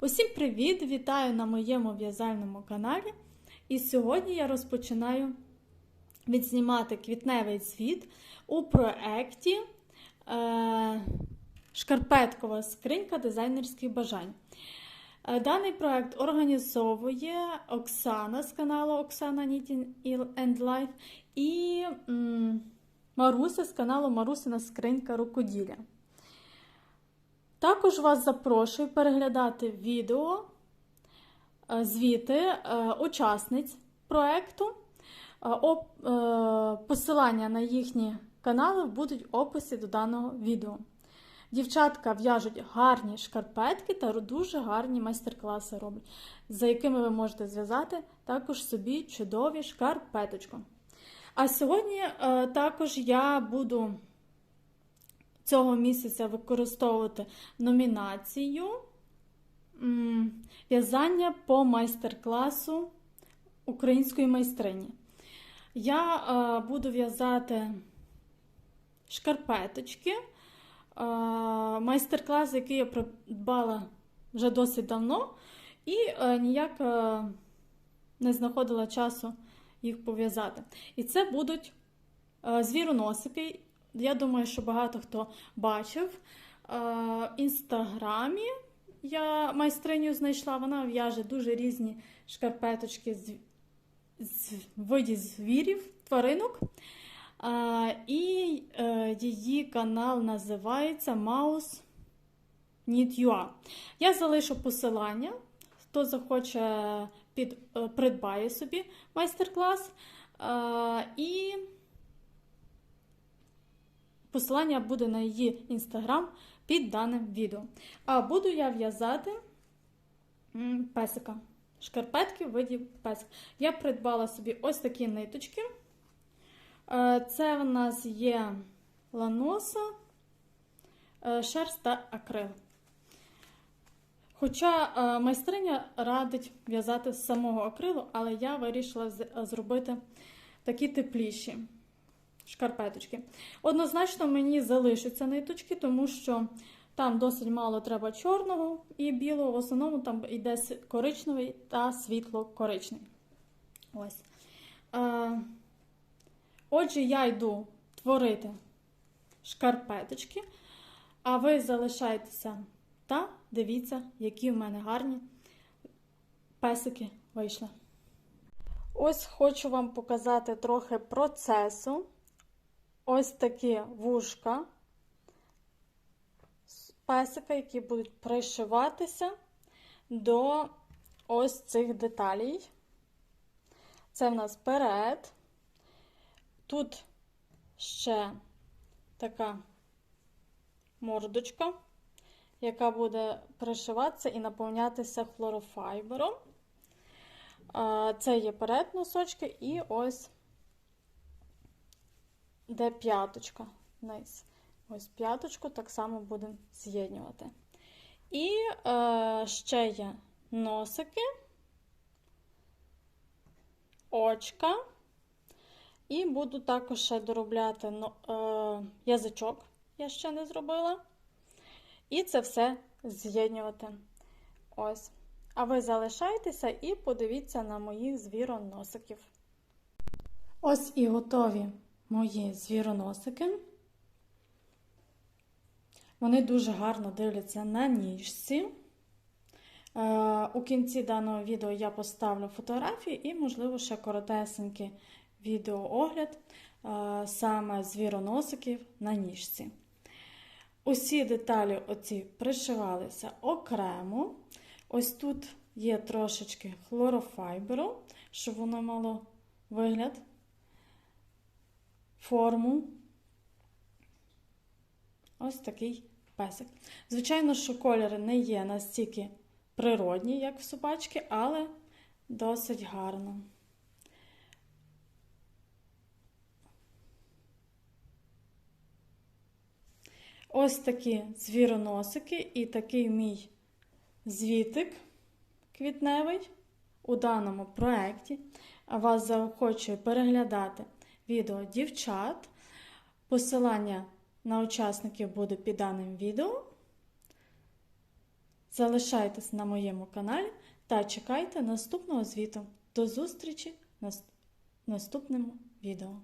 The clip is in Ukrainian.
Усім привіт! Вітаю на моєму в'язальному каналі. І сьогодні я розпочинаю відзнімати квітневий звіт у проєкті е, Шкарпеткова скринька дизайнерських бажань. Е, Даний проєкт організовує Оксана з каналу Оксана Knitting and Life і м, Маруся з каналу Марусина Скринька Рукоділля. Також вас запрошую переглядати відео, е, звіти е, учасниць проєкту. Е, Посилання на їхні канали будуть в описі до даного відео. Дівчатка в'яжуть гарні шкарпетки та дуже гарні майстер-класи роблять, за якими ви можете зв'язати також собі чудові шкарпеточку. А сьогодні також я буду цього місяця використовувати номінацію в'язання по майстер-класу української майстрині. Я е, буду в'язати шкарпеточки. Е, майстер-клас, який я придбала вже досить давно, і е, ніяк не знаходила часу їх пов'язати. І це будуть звіроносики. Я думаю, що багато хто бачив. Е, В інстаграмі я майстриню знайшла, вона в'яже дуже різні шкарпеточки з, з виді звірів, тваринок. Е, І е, її канал називається Mouse Knit.ua. Я залишу посилання. Хто захоче, під, е, придбає собі майстер-клас. Е, І посилання буде на її інстаграм під даним відео. А буду я в'язати песика. Шкарпетки в виді песика. Я придбала собі ось такі ниточки. Е, Це в нас є ланоса, е, шерсть та акрил. Хоча е, майстриня радить в'язати з самого акрилу, але я вирішила зробити такі тепліші шкарпеточки. Однозначно мені залишаться ниточки, тому що там досить мало треба чорного і білого. В основному там йде коричневий та світло-коричневий. Ось. Е, Отже, я йду творити шкарпеточки, а ви залишайтеся та дивіться, які в мене гарні песики вийшли. Ось хочу вам показати трохи процесу. Ось такі вушка з песика, які будуть пришиватися до ось цих деталей. Це в нас перед. Тут ще така мордочка, яка буде пришиватися і наповнятися хлорофайбером. Це є перед носочки і ось де п'яточка. Низ. Ось п'яточку так само будемо з'єднювати. І е, ще є носики, очка. І буду також ще доробляти е, язичок, я ще не зробила. І це все з'єднювати. Ось. А ви залишайтеся і подивіться на моїх звіроносиків. Ось і готові мої звіроносики. Вони дуже гарно дивляться на ніжці. Е, У кінці даного відео я поставлю фотографії і, можливо, ще коротесенький відеоогляд е, саме звіроносиків на ніжці. Усі деталі оці пришивалися окремо. Ось тут є трошечки хлорофайберу, щоб воно мало вигляд, форму. Ось такий песик. Звичайно, що кольори не є настільки природні, як в собачки, але досить гарно. Ось такі звіроносики і такий мій звітик квітневий у даному проєкті. Вас заохочую переглядати відео дівчат. Посилання на учасників буде під даним відео. Залишайтесь на моєму каналі та чекайте наступного звіту. До зустрічі в наступному відео.